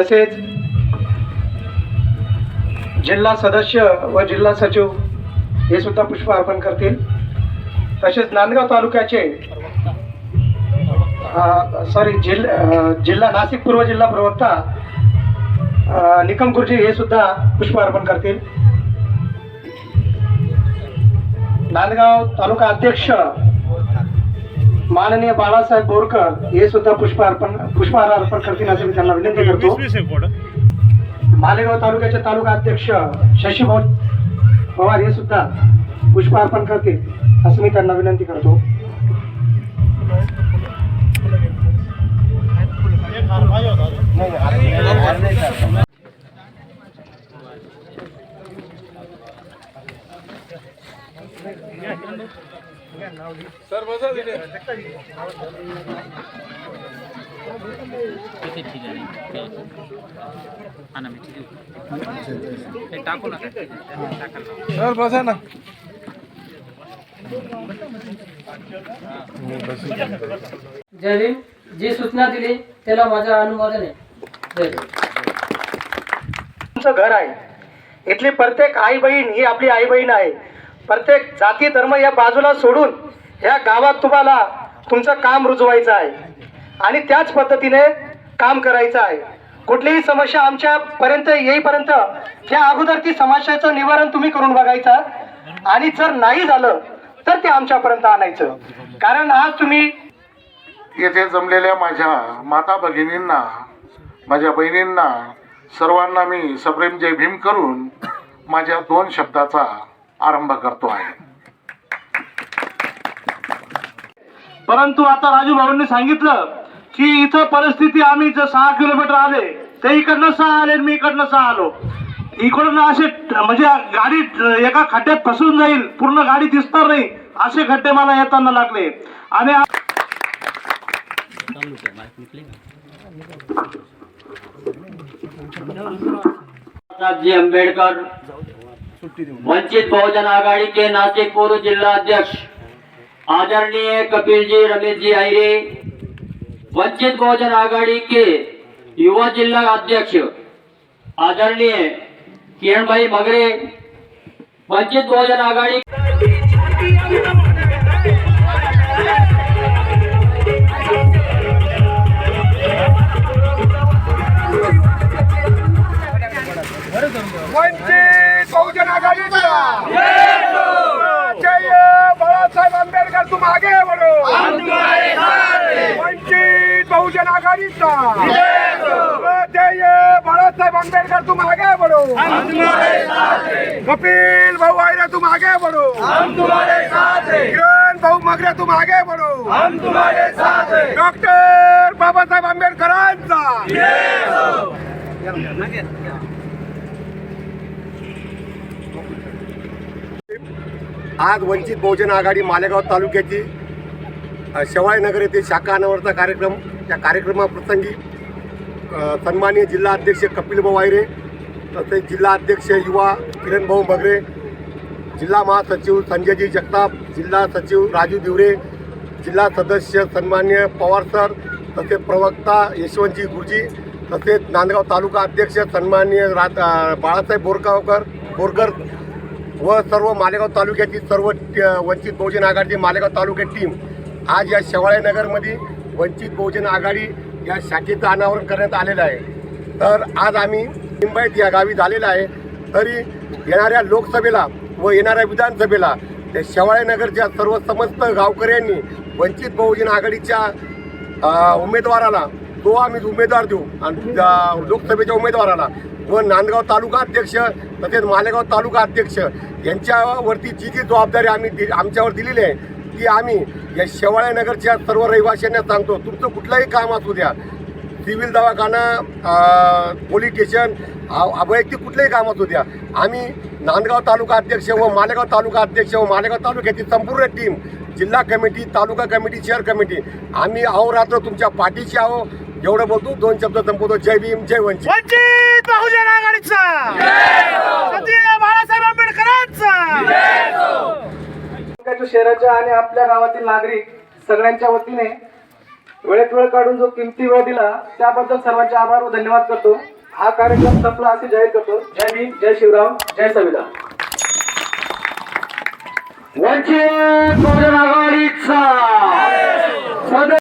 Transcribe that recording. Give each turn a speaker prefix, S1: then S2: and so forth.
S1: तसेच जिल्हा सदस्य व जिल्हा सचिव हे सुद्धा पुष्प अर्पण करतील. तसेच नांदगाव तालुक्याचे सॉरी जिल जिल्हा नाशिक पूर्व जिल्हा प्रवक्ता निकम गुरुजी हे सुद्धा पुष्प अर्पण करतील. नांदगाव तालुका अध्यक्ष माननीय बाळासाहेब बोरकर हे सुद्धा पुष्प अर्पण पुष्पहार अर्पण करतील असे मी त्यांना विनंती करतो. मालेगाव तालुक्याचे तालुका अध्यक्ष शशीभाऊ पवार हे सुद्धा पुष्प अर्पण करतील असं मी त्यांना विनंती करतो.
S2: किती ठीक आहे हा ना मी ठीक आहे टाकू नका
S3: सर बसा ना
S4: जय भीम. जी सूचना दिली त्याला माझं अनुमोदन आहे. जय
S1: तुमचं घर आहे. इथली प्रत्येक आई बहीण ही आपली आई बहीण आहे. प्रत्येक जाती धर्म या बाजूला सोडून ह्या गावात तुम्हाला तुमचं काम रुजवायचं आहे. आणि त्याच पद्धतीने काम करायचं आहे. कुठलीही समस्या आमच्यापर्यंत येईपर्यंत त्या अगोदर ती समस्याचं निवारण तुम्ही करून बघायचं. आणि जर नाही झालं तर ते आमच्यापर्यंत आणायचं. कारण आज तुम्ही
S5: येथे जमलेल्या माझ्या माता भगिनींना माझ्या बहिणींना सर्वांना मी सप्रेम जय भीम करून माझ्या दोन शब्दाचा आरंभ करतो आहे.
S3: परंतु आता राजू भाऊंनी सांगितलं की इथं परिस्थिती आम्ही जर सहा किलोमीटर आले ते इकडनं सहा आले आणि मी इकडनं सहा आलो. इकडून असे म्हणजे गाडी एका खड्ड्यात फसून जाईल पूर्ण गाडी दिसणार नाही असे खड्डे मला येताना लागले. आणि
S6: आंबेडकर वंचित बहुजन आघाड़ी के नासिक पूर्व जिला अध्यक्ष आदरणीय कपिल जी रमेश जी आयरे वंचित बहुजन आघाड़ी के युवा जिला अध्यक्ष आदरणीय किरण भाई मगरे वंचित बहुजन आघाड़ी
S3: बाळासाहेब आंबेडकर तुम आगे बढ़ो कपिल भाऊ आयरे तुम आगे बढ़ो किरण भाऊ मगरे तुम आगे बढ़ो डॉक्टर बाबासाहेब आंबेडकरांचा.
S7: आज वंचित बहुजन आघाडी मालेगाव तालुक्याची अ, येथे शाखा अनावरचा कार्यक्रम त्या कार्यक्रमाप्रसंगी सन्माननीय जिल्हा अध्यक्ष कपिल भाऊ तसेच जिल्हा अध्यक्ष युवा किरणभाऊ बगरे जिल्हा महासचिव संजयजी जगताप जिल्हा सचिव राजू दिवरे जिल्हा सदस्य सन्मान्य पवार सर तसेच प्रवक्ता यशवंतजी गुरुजी तसेच नांदगाव तालुका अध्यक्ष सन्मान्य रा बाळासाहेब बोरगावकर बोरकर व सर्व मालेगाव तालुक्याची सर्व वंचित बहुजन आघाडीची मालेगाव तालुक्यात टीम आज या शेवाळेनगरमध्ये वंचित बहुजन आघाडी या शाखेचं अनावरण करण्यात आलेलं आहे. तर आज आम्ही मुंबईत या गावी झालेलं आहे. तरी येणाऱ्या लोकसभेला व येणाऱ्या विधानसभेला त्या शेवाळेनगरच्या सर्व समस्त गावकऱ्यांनी वंचित बहुजन आघाडीच्या उमेदवाराला तो आम्ही उमेदवार देऊ. आणि लोकसभेच्या उमेदवाराला व नांदगाव तालुका अध्यक्ष तसेच मालेगाव तालुका अध्यक्ष यांच्यावरती जी जी जबाबदारी आम्ही दि आमच्यावर दिलेली आहे ती आम्ही या शेवाळ्यानगरच्या सर्व रहिवाशांना सांगतो तुमचं कुठलंही काम असू द्या. सिव्हिल दवाखाना पोलीस स्टेशन अ- वैयक्तिक कुठलंही काम असू द्या. आम्ही नांदगाव तालुका अध्यक्ष व मालेगाव तालुका अध्यक्ष व मालेगाव तालुक्याची संपूर्ण टीम जिल्हा कमिटी तालुका कमिटी शहर कमिटी आम्ही अहोरात्र तुमच्या पाठीशी आहो एवढं बोलतो दोन शब्द संपवतो. जय भीम जय वंचित.
S3: वंचित बहुजन आघाडीचा. सतीश बाळासाहेब आंबेडकरांचा.
S1: तालुक्याच्या शहराच्या आणि आपल्या गावातील नागरिक सगळ्यांच्या वतीने
S8: वेळेत वेळ काढून जो किमती वेळ दिला त्याबद्दल सर्वांचे आभार व धन्यवाद करतो. हा कार्यक्रम संपला असे जाहीर करतो. जय भीम जय शिवराम जय संविधान.
S6: वंचित बहुजन आघाडीचा